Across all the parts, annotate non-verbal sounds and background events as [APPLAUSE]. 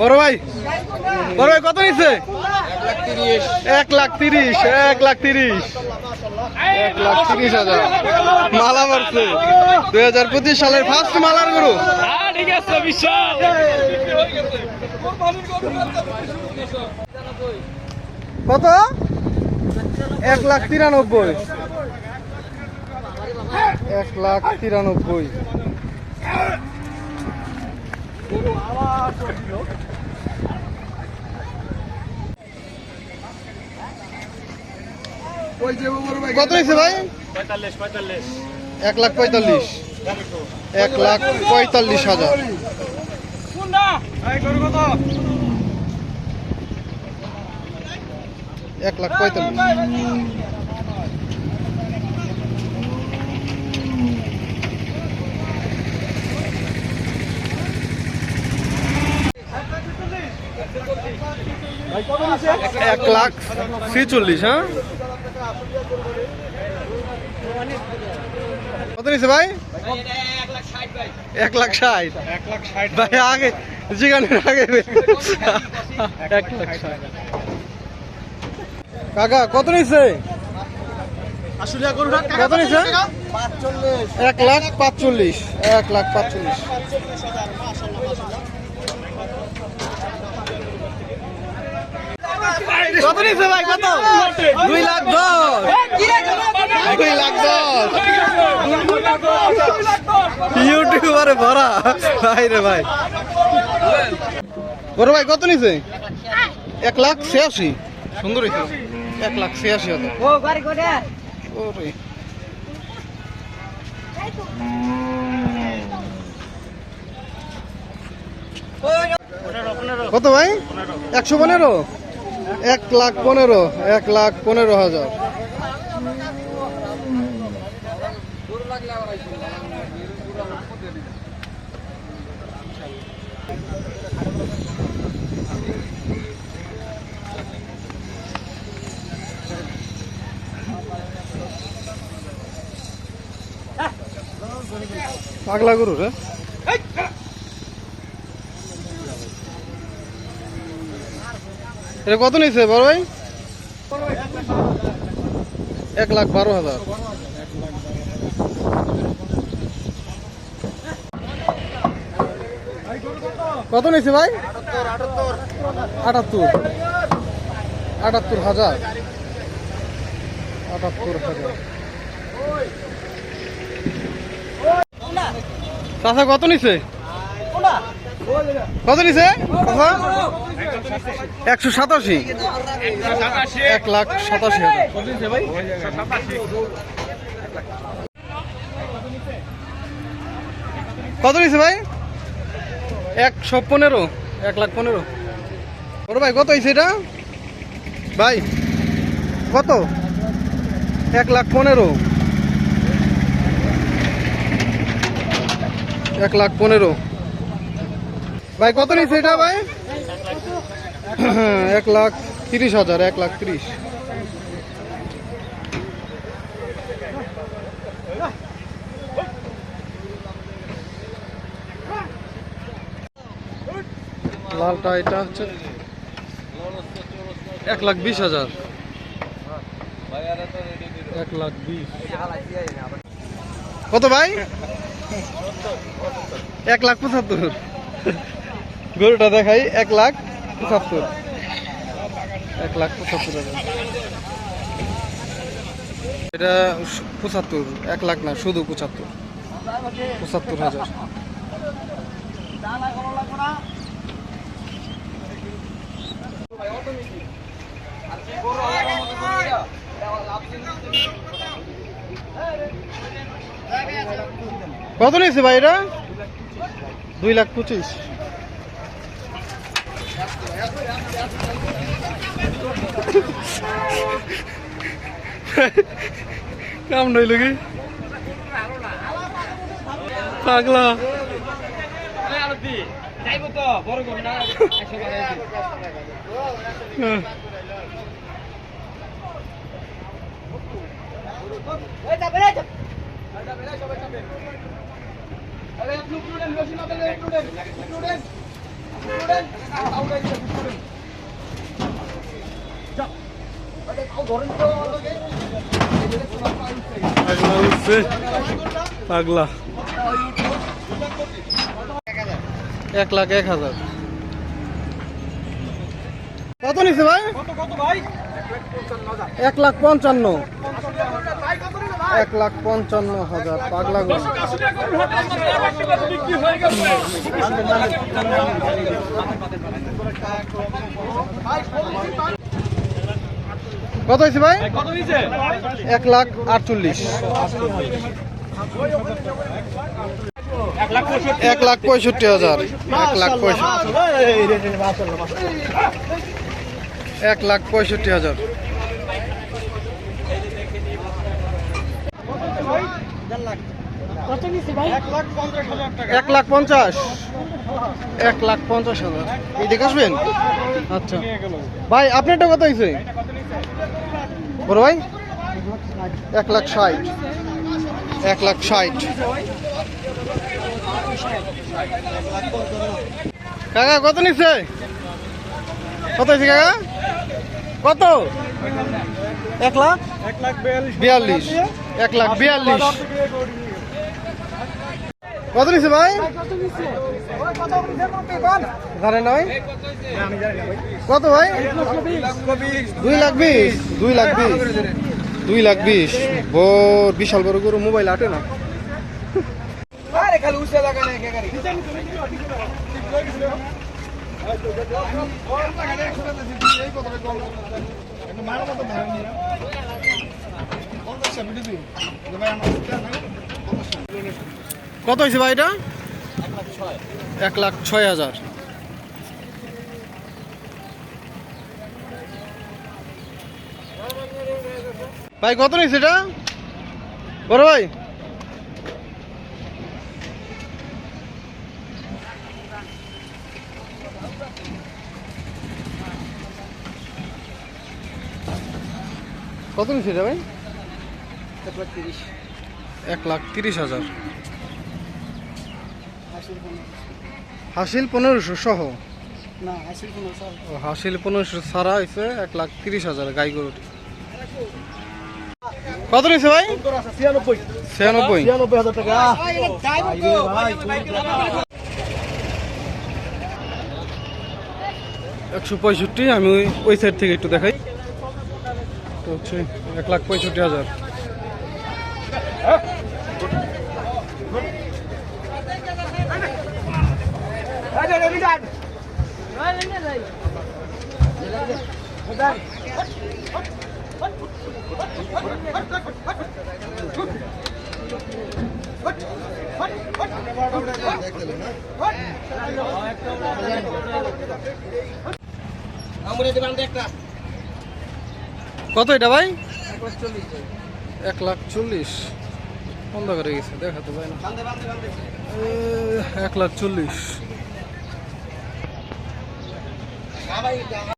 বড় ভাই বড় ভাই, কত নিচ্ছে এক লাখ তিরিশ, এক লাখ তিরিশ, এক লাখ তিরিশ হাজার। মালা মারছে। দুই হাজার পঁচিশ সালের ফার্স্ট মালার গরু। ঠিক আছে, বিশাল। কত? এক লাখ তিরানব্বই। এক লাখ তিরানব্বই। কত হয়েছে ভাই? এক লাখ পঁয়তাল্লিশ। এক লাখ পঁয়তাল্লিশ হাজার। এক লাখ পঁয়তাল্লিশ। এক লাখ ছিচল্লিশ হ্যাঁ? কত নিছে ভাই? এক লাখ ষাট। ভাই আগে যেখানে আগে এক লাখ ষাট। কাকা কত নিছে? কত নিছে? এক লাখ পাঁচচল্লিশ। এক লাখ পাঁচচল্লিশ। কত নিছে ভাই কত? দুই লাখ দশ। দুই লাখ দশ। ইউটিউবারে ভরা। ভাই রে ভাই। বড় ভাই কত নিছে? এক লাখ ছিয়াশি। সুন্দর হয়েছে এক লাখ ছিয়াশি হাজার। ওরে। কত ভাই? একশো পনেরো? এক লাখ পনেরো এক লাখ পনেরো হাজার। পাগলা গরু রে। এটা কত নিয়েছে বড় ভাই? এক লাখ বারো হাজার। কত নিয়েছে ভাই? আটাত্তর। আটাত্তর হাজার। আটাত্তর হাজার। চাষা কত নিছে? কত নিছে? একশো সাতাশি। এক লাখ সাতাশি কত নিছে ভাই? একশো পনেরো। এক লাখ পনেরো। বড় ভাই, কত হয়েছে এটা? ভাই, কত? এক লাখ পনেরো। এক লাখ পনেরো। ভাই, কত নিচ্ছে এটা ভাই? [CLEARS THROAT] এক লাখ তিরিশ হাজার, এক লাখ তিরিশ। লালটা এটা হচ্ছে এক লাখ বিশ হাজার। এক লাখ বিশ। কত ভাই? এক লাখ পঁচাত্তর গরুটা দেখাই এক লাখ পঁচাত্তর এক লাখ পঁচাত্তর এটা পঁচাত্তর এক লাখ না শুধু পঁচাত্তর পঁচাত্তর হাজার কত নিয়েছে ভাই এটা? দুই লাখ পঁচিশ। কাম নইল কি পাগলা। হ্যাঁ। পাগলা পাগলা। এক লাখ এক হাজার। কত নিছে ভাই? এক লাখ পঞ্চান্ন। এক লাখ পঞ্চান্ন হাজার পাগলা কত হয়েছে ভাই? এক লাখ আটচল্লিশ। এক লাখ পঁয়ষট্টি হাজার। এক লাখ পঁয়ষট্টি। এক লাখ পঁয়ষট্টি হাজার। এক লাখ পঞ্চাশ এক লাখ পঞ্চাশ। হাজার। এই দেখে আসবেন? আচ্ছা। ভাই আপনারটা কত হয়েছে? বড় ভাই? এক লাখ ষাট। এক লাখ ষাট। কাকা কত নিচ্ছে কত হয়েছে কাকা? কত? এক লাখ? এক লাখ বিয়াল্লিশ। এক লাখ বিয়াল্লিশ। কত নিচ্ছে ভাই? জানে নয় কত ভাই? দুই লাখ বিশ। দুই লাখ বিশ। দুই লাখ বিশ। বড় বিশাল বড় গরু মোবাইল আটে না। কত হয়েছে ভাই এটা? এক লাখ ছয় হাজার। ভাই কত নিচ্ছে এটা? বড় ভাই? কত নিচ্ছে এটা ভাই? এক লাখ তিরিশ। হাজার। হাসিল পনেরোশো। সহ? হাসিল পনেরোশো ছাড়া হয়েছে এক লাখ তিরিশ হাজার গাই গরুটি কত নিচ্ছে ভাই? ছিয়ানব্বই। ছিয়ানব্বই। ছিয়ানব্বই হাজার টাকা। একশো পঁয়ষট্টি আমি ওই সাইড থেকে একটু দেখাই। তো হচ্ছে এক লাখ পঁয়ষট্টি হাজার। কত এটা ভাই? এক লাখ চল্লিশ। বন্ধ করে গেছে দেখাতে পাই না। এক লাখ চল্লিশ।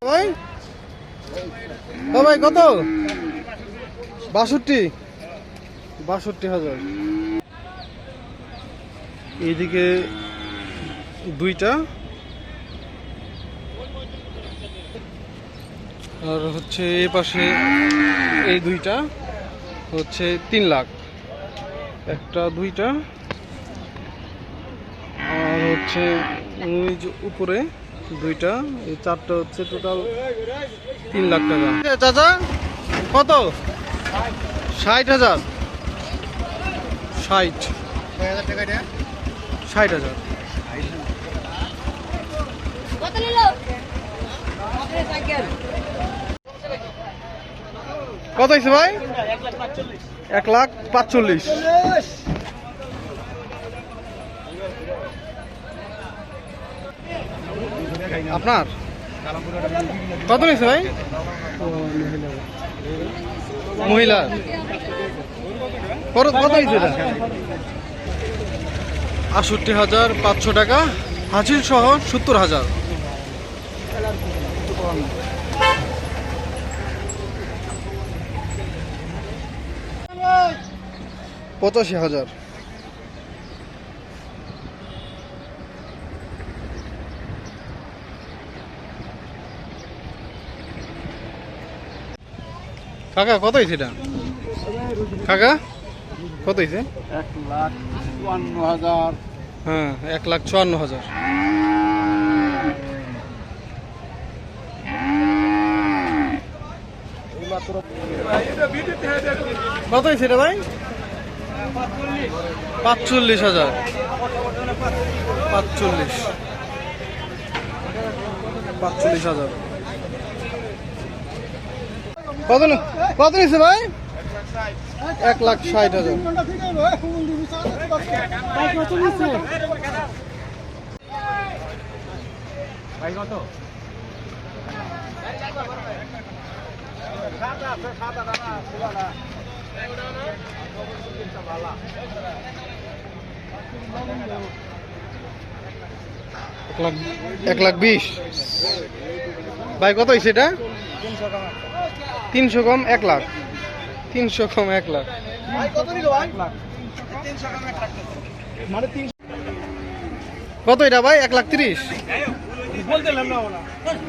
ভাই? ভাই কত? বাষট্টি। বাষট্টি হাজার। এইদিকে দুইটা। আর হচ্ছে এ পাশে এই দুইটা হচ্ছে তিন লাখ। একটা, দুইটা। আর হচ্ছে ওই যে উপরে দুইটা, এই চারটা হচ্ছে টোটাল তিন লাখ টাকা। চাচা, কত? ষাট হাজার। ষাট। ষাট হাজার। কত নিল? কত হয়েছে ভাই? এক লাখ পাঁচচল্লিশ। আপনার? কত নিয়েছে ভাই? মহিলা। কত হয়েছে এটা? আষট্টি হাজার পাঁচশো টাকা। হাসিল সহ সত্তর হাজার। পঁচাশি হাজার। কাকা, কত হয়েছে এটা? কাকা, কত হয়েছে এক লাখ চুয়ান্ন হাজার হ্যাঁ এক লাখ চুয়ান্ন হাজার। কত হয়েছে এটা ভাই? পাঁচচল্লিশ হাজার। পাঁচচল্লিশ। পাঁচচল্লিশ হাজার। কত কত নিচ্ছে ভাই? এক লাখ ষাট হাজার। ভাই কত? এক লাখ এক লাখ বিশ। ভাই কত হয়েছে এটা? তিনশো কম এক লাখ। তিনশো কম এক লাখ। ভাই কত এটা ভাই? এক লাখ তিরিশ?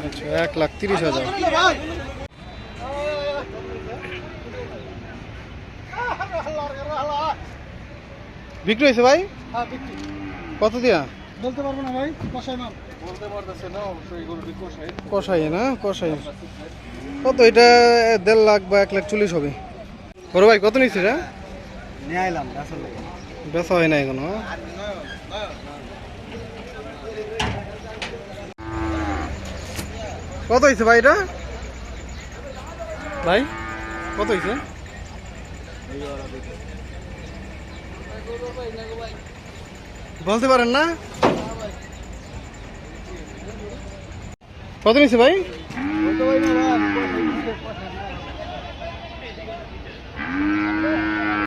আচ্ছা এক লাখ তিরিশ হাজার। বিক্রি হয়েছে ভাই? কত দিয়া? বলতে পারব না ভাই কষাই নাম বলতে পারতেছে না অবশ্যই গরুটি কষাই কষাই না কষাই কত এটা দেড় লাখ বা এক লাখ চল্লিশ হবে? বড় ভাই কত নিচ্ছে এটা? নিয়ে আইলাম বেচা হয় না এখনও কত হয়েছে ভাই এটা? ভাই? কত হয়েছে? বলতে পারেন না? কত নিচ্ছে ভাই? কত